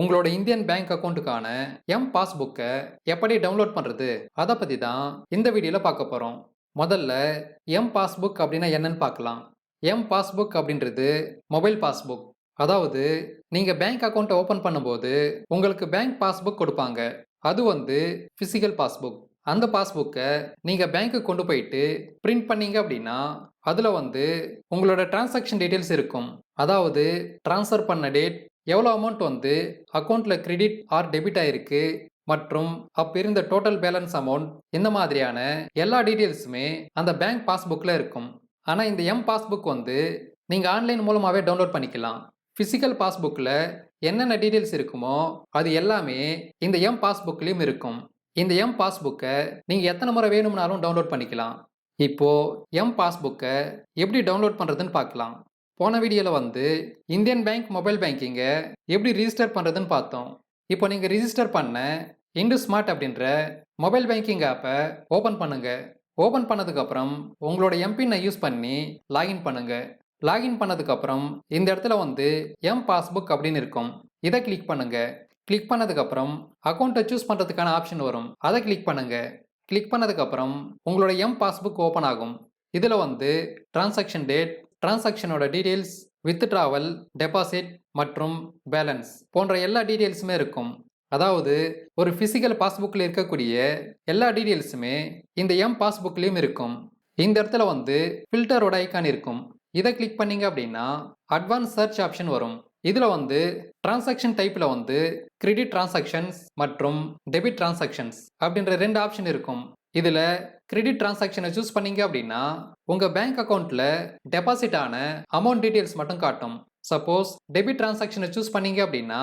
உங்களோட Indian bank அக்கௌண்ட்டுக்கான M பாஸ்புக்கை எப்படி டவுன்லோட் பண்ணுறது அதை பற்றி தான் இந்த வீடியோவில் பார்க்க போகிறோம் முதல்ல எம் பாஸ்புக் அப்படின்னா என்னன்னு பார்க்கலாம். எம் பாஸ்புக் அப்படின்றது மொபைல் பாஸ்புக். அதாவது நீங்கள் பேங்க் அக்கௌண்ட்டை ஓப்பன் பண்ணும்போது உங்களுக்கு பேங்க் பாஸ்புக் கொடுப்பாங்க. அது வந்து ஃபிசிக்கல் பாஸ்புக். அந்த பாஸ்புக்கை நீங்கள் பேங்க்குக்கு கொண்டு போயிட்டு பிரிண்ட் பண்ணீங்க அப்படின்னா அதில் வந்து உங்களோட டிரான்சாக்ஷன் டீட்டெயில்ஸ் இருக்கும். அதாவது ட்ரான்ஸ்ஃபர் பண்ண டேட் எவ்வளோ அமௌண்ட் வந்து அக்கௌண்ட்டில் கிரெடிட் ஆர் டெபிட் ஆயிருக்கு மற்றும் அப்போ இருந்த டோட்டல் பேலன்ஸ் அமௌண்ட் இந்த மாதிரியான எல்லா டீட்டெயில்ஸுமே அந்த பேங்க் பாஸ்புக்கில் இருக்கும். ஆனால் இந்த எம் பாஸ்புக் வந்து நீங்கள் ஆன்லைன் மூலமாகவே டவுன்லோட் பண்ணிக்கலாம். ஃபிசிக்கல் பாஸ்புக்கில் என்னென்ன டீட்டெயில்ஸ் இருக்குமோ அது எல்லாமே இந்த எம் பாஸ்புக்லேயும் இருக்கும். இந்த எம் பாஸ்புக்கை நீங்கள் எத்தனை முறை வேணும்னாலும் டவுன்லோட் பண்ணிக்கலாம். இப்போ எம் பாஸ்புக்கை எப்படி டவுன்லோட் பண்ணுறதுன்னு பார்க்கலாம். போன வீடியோவில் வந்து இந்தியன் பேங்க் மொபைல் பேங்கிங்கை எப்படி ரிஜிஸ்டர் பண்ணுறதுன்னு பார்த்தோம். இப்போ நீங்கள் ரிஜிஸ்டர் பண்ண இண்டு ஸ்மார்ட் அப்படின்ற மொபைல் பேங்கிங் ஆப்பை ஓப்பன் பண்ணுங்க. ஓப்பன் பண்ணதுக்கப்புறம் உங்களோட எம்பின்னை யூஸ் பண்ணி லாகின் பண்ணுங்க. லாகின் பண்ணதுக்கப்புறம் இந்த இடத்துல வந்து எம் பாஸ்புக் அப்படின்னு இருக்கும். இதை கிளிக் பண்ணுங்க. கிளிக் பண்ணதுக்கப்புறம் அக்கௌண்ட்டை சூஸ் பண்ணுறதுக்கான ஆப்ஷன் வரும். அதை கிளிக் பண்ணுங்க. கிளிக் பண்ணதுக்கப்புறம் உங்களோட எம் பாஸ்புக் ஓப்பன் ஆகும். இதில் வந்து டிரான்சாக்ஷன் டேட் டிரான்சாக்ஷனோட டீடைல்ஸ் வித்ட்ராவல் டெபாசிட் மற்றும் பேலன்ஸ் போன்ற எல்லா டீட்டெயில்ஸுமே இருக்கும். அதாவது ஒரு ஃபிசிக்கல் பாஸ்புக்கில் இருக்கக்கூடிய எல்லா டீட்டெயில்ஸுமே இந்த எம் பாஸ்புக்லேயும் இருக்கும். இந்த இடத்துல வந்து ஃபில்டரோட ஐக்கான் இருக்கும். இதை கிளிக் பண்ணீங்க அப்படின்னா அட்வான்ஸ் சர்ச் ஆப்ஷன் வரும். இதில் வந்து டிரான்சாக்ஷன் டைப்பில் வந்து கிரெடிட் டிரான்சாக்ஷன்ஸ் மற்றும் டெபிட் டிரான்சாக்ஷன்ஸ் அப்படின்ற ரெண்டு ஆப்ஷன் இருக்கும். இதில் கிரெடிட் டிரான்சாக்ஷனை சூஸ் பண்ணீங்க அப்படின்னா உங்கள் பேங்க் அக்கௌண்ட்டில் டெபாசிட் ஆன அமௌண்ட் டீட்டெயில்ஸ் மட்டும் காட்டும். சப்போஸ் டெபிட் டிரான்சாக்ஷனை சூஸ் பண்ணீங்க அப்படின்னா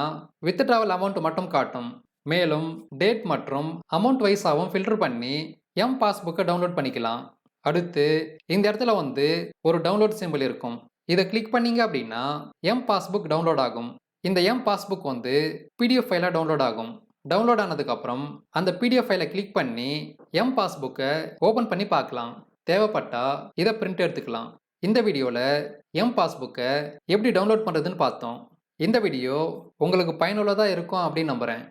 வித்ட்ராவல் அமௌண்ட் மட்டும் காட்டும். மேலும் டேட் மற்றும் அமௌண்ட் வைஸாகவும் ஃபில்டர் பண்ணி எம் பாஸ்புக்கை டவுன்லோட் பண்ணிக்கலாம். அடுத்து இந்த இடத்துல வந்து ஒரு டவுன்லோட் சிம்பிள் இருக்கும். இதை கிளிக் பண்ணீங்க அப்படின்னா எம் பாஸ்புக் டவுன்லோட் ஆகும். இந்த எம் பாஸ்புக் வந்து பிடிஎஃப் ஃபைலாக டவுன்லோட் ஆகும். டவுன்லோட் ஆனதுக்கப்புறம் அந்த பிடிஎஃப் ஃபைலை கிளிக் பண்ணி எம் பாஸ்புக்கை ஓப்பன் பண்ணி பார்க்கலாம். தேவைப்பட்டால் இதை பிரிண்ட் எடுத்துக்கலாம். இந்த வீடியோவில் எம் பாஸ்புக்கை எப்படி டவுன்லோட் பண்ணுறதுன்னு பார்த்தோம். இந்த வீடியோ உங்களுக்கு பயனுள்ளதாக இருக்கும் அப்படின்னு நம்புகிறேன்